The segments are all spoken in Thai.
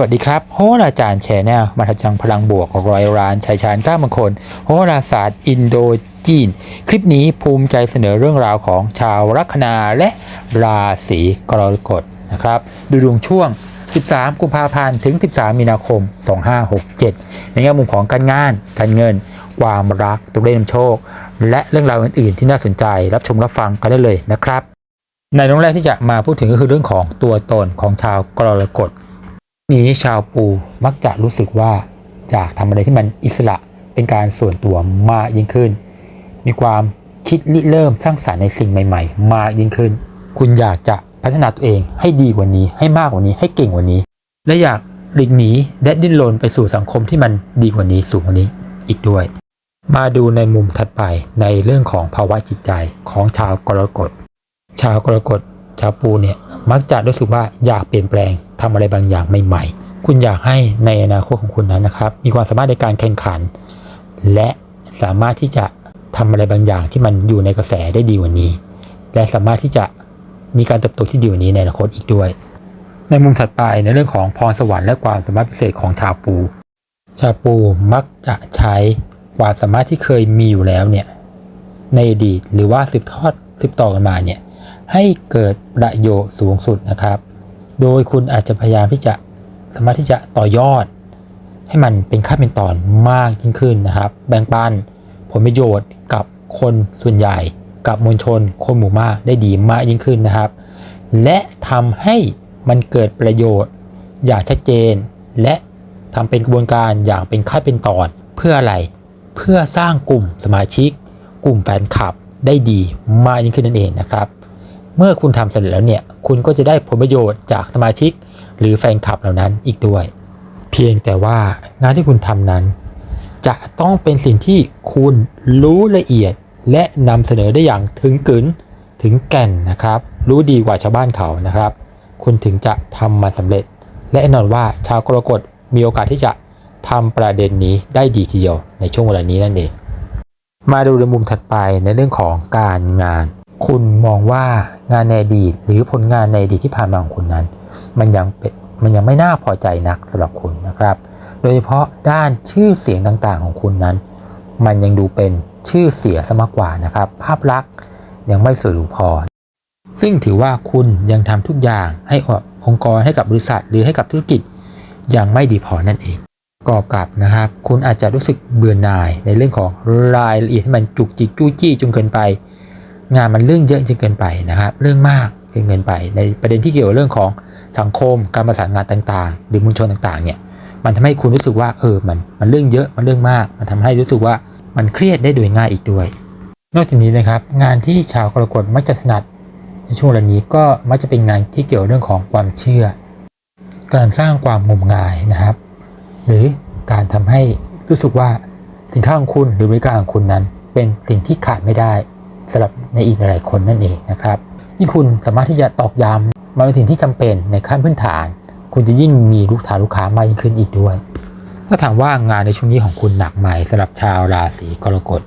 วัสดีครับ โหราจารย์แชนแนลมาทัจังพลังบวกร้อยร้านชัยชาญก้ามงคล โหราศาสตร์อินโดจีน คลิปนี้ภูมิใจเสนอเรื่องราวของชาวลัคนาและราศีกรกฎนะครับ ดูดวงช่วง 13 กุมภาพันธ์ถึง 13 มีนาคม 2567 ในแง่มุมของการงาน การเงิน ความรักตัวเลขนำโชค และเรื่องราวอื่น ๆ ที่น่าสนใจรับชมรับฟังกันได้เลยนะครับในเรื่องแรกที่จะมาพูดถึงก็คือเรื่องของตัวตนของชาวกรกฎ นี้ชาวปูมักจะรู้สึกว่าอยากทำอะไรที่มันอิสระเป็นการส่วนตัวมากยิ่งขึ้น มีความคิดริเริ่มสร้างสรรค์ในสิ่งใหม่ ๆ มากยิ่งขึ้น คุณอยากจะพัฒนาตัวเองให้ดีกว่านี้ ให้มากกว่านี้ให้เก่งกว่านี้ และอยากหลีกหนีและดิ้นรนไปสู่สังคมที่มันดีกว่านี้สูงกว่านี้อีกด้วย มาดูในมุมถัดไปในเรื่องของภาวะจิตใจของชาวกรกฎ ชาวกรกฎ ชาวปูเนี่ยมักจะรู้สึกว่าอยากเปลี่ยนแปลงทำอะไรบางอย่างใหม่ๆ คุณอยากให้ในอนาคตของคุณนั้นนะครับ มีความสามารถในการแข่งขัน และสามารถที่จะทำอะไรบางอย่างที่มันอยู่ในกระแสได้ดีกว่านี้ และสามารถที่จะมีการเติบโตที่ดีกว่านี้ในอนาคตอีกด้วย ในมุมถัดไปในเรื่องของพรสวรรค์และความสามารถพิเศษของชาวปู ชาวปูมักจะใช้ความสามารถที่เคยมีอยู่แล้วเนี่ยในอดีตหรือว่าสืบทอดสืบต่อกันมาเนี่ย ให้เกิดประโยชน์สูงสุดนะครับ โดยคุณอาจจะพยายามที่จะสามารถที่จะต่อยอด ให้มันเป็นขั้นเป็นตอนมากยิ่งขึ้นนะครับ แบ่งปันผลประโยชน์กับคนส่วนใหญ่ กับมวลชน คนหมู่มากได้ดีมากยิ่งขึ้นนะครับ และทำให้มันเกิดประโยชน์อย่างชัดเจน และทำเป็นกระบวนการอย่างเป็นขั้นเป็นตอนเพื่ออะไร เพื่อสร้างกลุ่มสมาชิก กลุ่มแฟนคลับได้ดีมากยิ่งขึ้นนั่นเองนะครับ เมื่อคุณทำเสร็จแล้วเนี่ย คุณก็จะได้ผลประโยชน์จากสมาชิก หรือแฟนคลับเหล่านั้นอีกด้วย เพียงแต่ว่างานที่คุณทำนั้น จะต้องเป็นสิ่งที่คุณรู้ละเอียดและนำเสนอได้อย่างถึงกึนถึงแก่นนะครับ รู้ดีกว่าชาวบ้านเขานะครับ คุณถึงจะทำมันสำเร็จ และแน่นอนว่าชาวกรกฎมีโอกาสที่จะทำประเด็นนี้ได้ดีทีเดียวในช่วงเวลานี้นั่นเอง มาดูในมุมถัดไปในเรื่องของการงาน คุณมองว่างานในอดีตหรือผลงานในอดีตที่ผ่านมาของคุณนั้น มันยังเป็นมันยังไม่น่าพอใจนักสำหรับคุณนะครับ โดยเฉพาะด้านชื่อเสียงต่างๆของคุณนั้น มันยังดูเป็นชื่อเสียซะมากกว่านะครับ ภาพลักษณ์ยังไม่สวยหรูพอ ซึ่งถือว่าคุณยังทำทุกอย่างให้องค์กรให้กับบริษัทหรือให้กับธุรกิจยังไม่ดีพอนั่นเองประกอบกับนะครับ คุณอาจจะรู้สึกเบื่อหน่ายในเรื่องของรายละเอียดที่มันจุกจิกจู้จี้จนเกินไป งานมันเรื่องเยอะจนเกินไปนะครับเรื่องมากจนเกินไป ในประเด็นที่เกี่ยวกับเรื่องของสังคม การประสานงานต่างๆ หรือมวลชนต่างๆเนี่ยมันทำให้คุณรู้สึกว่าเออมันมันเรื่องเยอะมันเรื่องมาก มันทำให้รู้สึกว่ามันเครียดได้โดยง่ายอีกด้วย นอกจากนี้นะครับงานที่ชาวกรกฎมักจะถนัดในช่วงเวลานี้ก็มักจะเป็นงานที่เกี่ยวเรื่องของความเชื่อ การสร้างความงมงายนะครับ หรือการทำให้รู้สึกว่าสินค้าของคุณหรือบริการของคุณนั้น เป็นสิ่งที่ขาดไม่ได้ สำหรับในอีกหลายคนนั่นเองนะครับยิ่งคุณสามารถที่จะตอกย้ำมันเป็นสิ่งที่จำเป็นในขั้นพื้นฐาน คุณจะยิ่งมีลูกฐานลูกค้ามากยิ่งขึ้นอีกด้วย ถ้าถามว่างานในช่วงนี้ของคุณหนักไหมสำหรับชาวราศีกรกฎ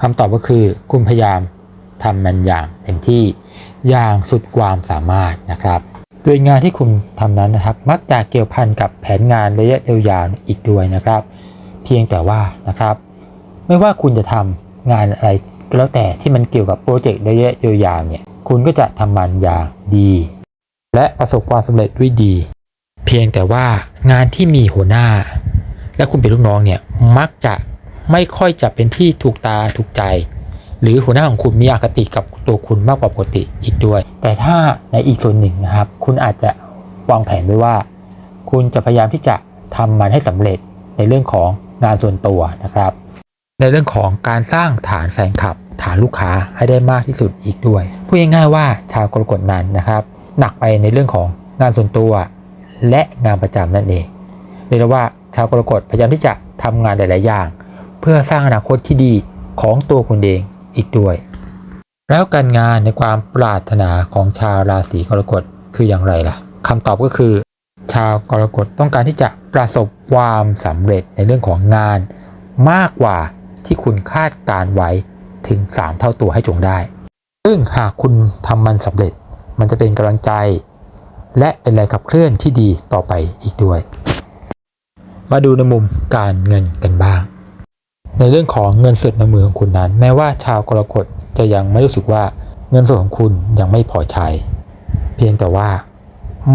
คำตอบก็คือคุณพยายามทำมันอย่างเต็มที่อย่างสุดความสามารถนะครับโดยงานที่คุณทำนั้นนะครับ มักจะเกี่ยวพันกับแผนงานระยะยาวอีกด้วยนะครับ เพียงแต่ว่านะครับ ไม่ว่าคุณจะทำงานอะไร ก็แล้วแต่ที่มันเกี่ยวกับโปรเจกต์ระยะยาวเนี่ย คุณก็จะทำมันอย่างดี และประสบความสำเร็จด้วยดี เพียงแต่ว่างานที่มีหัวหน้า และคุณเป็นลูกน้องเนี่ยมักจะไม่ค่อยจะเป็นที่ถูกตาถูกใจ หรือหัวหน้าของคุณมีอคติกับตัวคุณมากกว่าปกติอีกด้วย แต่ถ้าในอีกส่วนหนึ่งนะครับ คุณอาจจะวางแผนไว้ว่า คุณจะพยายามที่จะทำมันให้สำเร็จในเรื่องของงานส่วนตัวนะครับ ในเรื่องของการสร้างฐานแฟนคลับ ฐานลูกค้าให้ได้มากที่สุดอีกด้วย พูดง่ายๆว่าชาวกรกฎนั้นนะครับ หนักไปในเรื่องของงานส่วนตัว และงานประจำนั่นเองเรียกว่าชาวกรกฎพยายามที่จะทำงานหลาย ๆ อย่าง เพื่อสร้างอนาคตที่ดีของตัวคุณเองอีกด้วย แล้วการงานในความปรารถนาของชาวราศีกรกฎคืออย่างไรล่ะคำตอบก็คือ ชาวกรกฎต้องการที่จะประสบความสำเร็จในเรื่องของงาน มากกว่าที่คุณคาดการไว้ ถึง 3 เท่าตัวให้จงได้ ซึ่งหากคุณทำมันสำเร็จ มันจะเป็นกำลังใจ และเป็นแรงขับเคลื่อนที่ดีต่อไปอีกด้วย มาดูในมุมการเงินกันบ้าง ในเรื่องของเงินสดในมือของคุณนั้น แม้ว่าชาวกรกฎจะยังไม่รู้สึกว่าเงินสดของคุณยังไม่พอใช้ เพียงแต่ว่า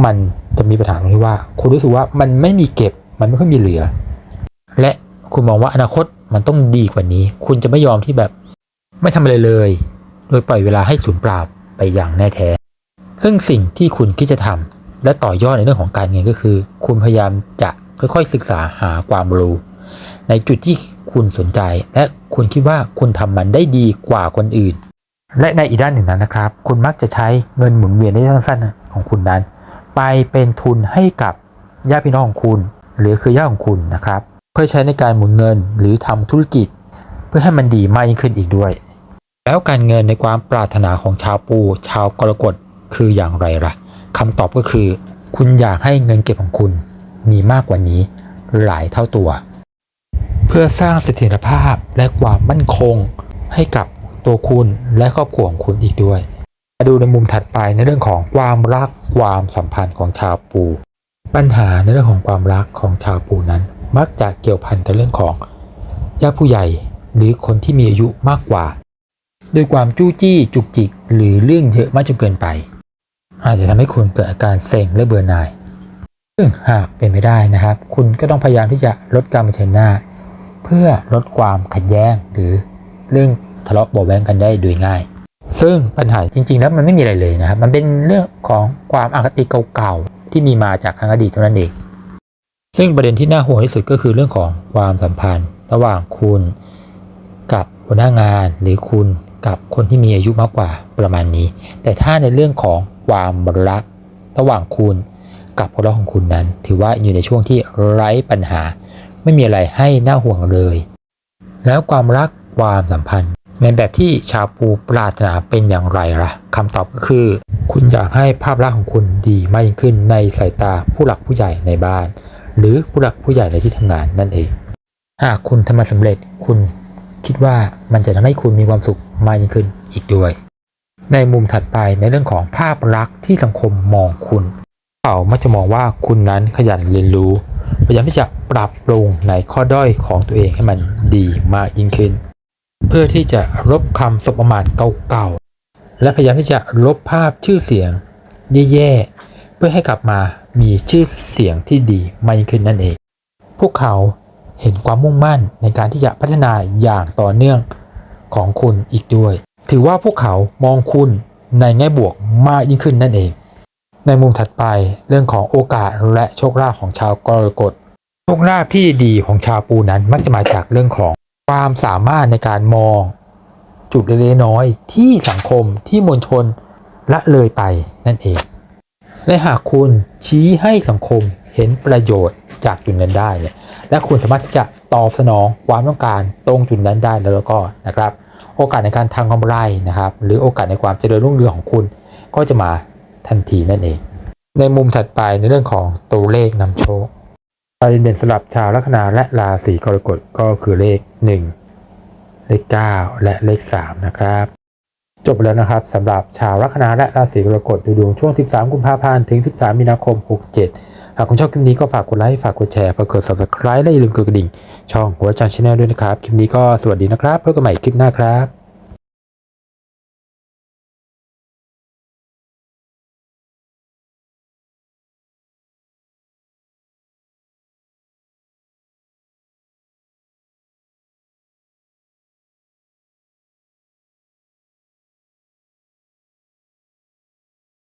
มันจะมีปัญหาตรงที่ว่า คุณรู้สึกว่ามันไม่มีเก็บมันไม่ค่อยมีเหลือ และคุณมองว่าอนาคตมันต้องดีกว่านี้ คุณจะไม่ยอมที่แบบ ไม่ทำอะไรเลย โดยปล่อยเวลาให้สูญเปล่าไปอย่างแน่แท้ ซึ่งสิ่งที่คุณคิดจะทำและต่อยอดในเรื่องของการเงินก็คือ คุณพยายามจะค่อยๆศึกษาหาความรู้ ในจุดที่คุณสนใจ และคุณคิดว่าคุณทำมันได้ดีกว่าคนอื่น และในอีกด้านหนึ่งนั้นนะครับ คุณมักจะใช้เงินหมุนเวียนในระยะสั้นๆของคุณนั้น ไปเป็นทุนให้กับญาติพี่น้องของคุณ หรือคือญาติของคุณนะครับ เพื่อใช้ในการหมุนเงินหรือทำธุรกิจ เพื่อให้มันดีมากยิ่งขึ้นอีกด้วย แล้วการเงินในความปรารถนาของชาวปู ชาวกรกฎคืออย่างไรล่ะคำตอบก็คือ คุณอยากให้เงินเก็บของคุณมีมากกว่านี้หลายเท่าตัว เพื่อสร้างเสถียรภาพและความมั่นคงให้กับตัวคุณและครอบครัวของคุณอีกด้วย มาดูในมุมถัดไปในเรื่องของความรักความสัมพันธ์ของชาวปู ปัญหาในเรื่องของความรักของชาวปูนั้น มักจะเกี่ยวพันกับเรื่องของญาติผู้ใหญ่หรือคนที่มีอายุมากกว่า ด้วยความจู้จี้จุกจิก หรือเรื่องเยอะมากจนเกินไป อาจจะทำให้คุณเกิดอาการเซ็งและเบื่อหน่าย ซึ่งหากเป็นไม่ได้นะครับ คุณก็ต้องพยายามที่จะลดการเผชิญหน้า เพื่อลดความขัดแย้งหรือเรื่องทะเลาะเบาแวงกันได้โดยง่าย ซึ่งปัญหาจริง ๆ แล้วมันไม่มีอะไรเลยนะครับ มันเป็นเรื่องของความอคติเก่าๆที่มีมาจากครั้งอดีตเท่านั้นเอง ซึ่งประเด็นที่น่าห่วงที่สุดก็คือเรื่องของความสัมพันธ์ ระหว่างคุณกับหัวหน้างานหรือคุณ กับคนที่มีอายุมากกว่าประมาณนี้ แต่ถ้าในเรื่องของความรักระหว่างคุณกับคนรักของคุณนั้น ถือว่าอยู่ในช่วงที่ไร้ปัญหา ไม่มีอะไรให้น่าห่วงเลย แล้วความรักความสัมพันธ์ ในแบบที่ชาวปูปรารถนาเป็นอย่างไรล่ะคำตอบก็คือ คุณอยากให้ภาพลักษณ์ของคุณดีมากยิ่งขึ้นในสายตาผู้หลักผู้ใหญ่ในบ้าน หรือผู้หลักผู้ใหญ่ในที่ทำงานนั่นเอง หากคุณทำมันสำเร็จคุณ คิดว่ามันจะทำให้คุณมีความสุขมากยิ่งขึ้นอีกด้วย ในมุมถัดไปในเรื่องของภาพลักษณ์ที่สังคมมองคุณเขามักจะมองว่าคุณนั้นขยันเรียนรู้พยายามที่จะปรับปรุงในข้อด้อยของตัวเองให้มันดีมากยิ่งขึ้น เพื่อที่จะลบคำสบประมาทเก่าๆและพยายามที่จะลบภาพชื่อเสียงแย่ๆเพื่อให้กลับมามีชื่อเสียงที่ดีมากยิ่งขึ้นนั่นเอง พวกเขา เห็นความมุ่งมั่นในการที่จะพัฒนาอย่างต่อเนื่องของคุณอีกด้วย ถือว่าพวกเขามองคุณในแง่บวกมากยิ่งขึ้นนั่นเอง ในมุมถัดไปเรื่องของโอกาสและโชคลาภของชาวกรกฎโชคลาภที่ดีของชาวปูนั้นมักจะมาจากเรื่องของความสามารถในการมอง จุดเล็กน้อยที่สังคมที่มวลชนละเลยไปนั่นเอง และหากคุณชี้ให้สังคมเห็นประโยชน์ จากจุดนั้นได้เนี่ยและคุณสามารถที่จะตอบสนองความต้องการตรงจุดนั้นได้แล้วก็นะครับโอกาสในการทำกำไรนะครับหรือโอกาสในความเจริญรุ่งเรืองของคุณ ก็จะมาทันทีนั่นเอง ในมุมถัดไปในเรื่องของตัวเลขนำโชคประเด็นเด่นสำหรับชาวลัคนาและราศีกรกฎก็คือเลข 1 เลข 9 และเลข 3 นะครับ จบแล้วนะครับสำหรับชาวลัคนาและราศีกรกฎดูดวงช่วง 13 กุมภาพันธ์ถึง 13 มีนาคม 67ากคุณชอบคลิปนี้ก็ฝากกดไลค์ ฝากกดแชร์ ฝากกด subscribe และอย่าลืมกดกระดิ่ง ช่องหัวจานชาแนลด้วยนะครับ คลิปนี้ก็สวัสดีนะครับพบกันใหม่คลิปหน้าครับ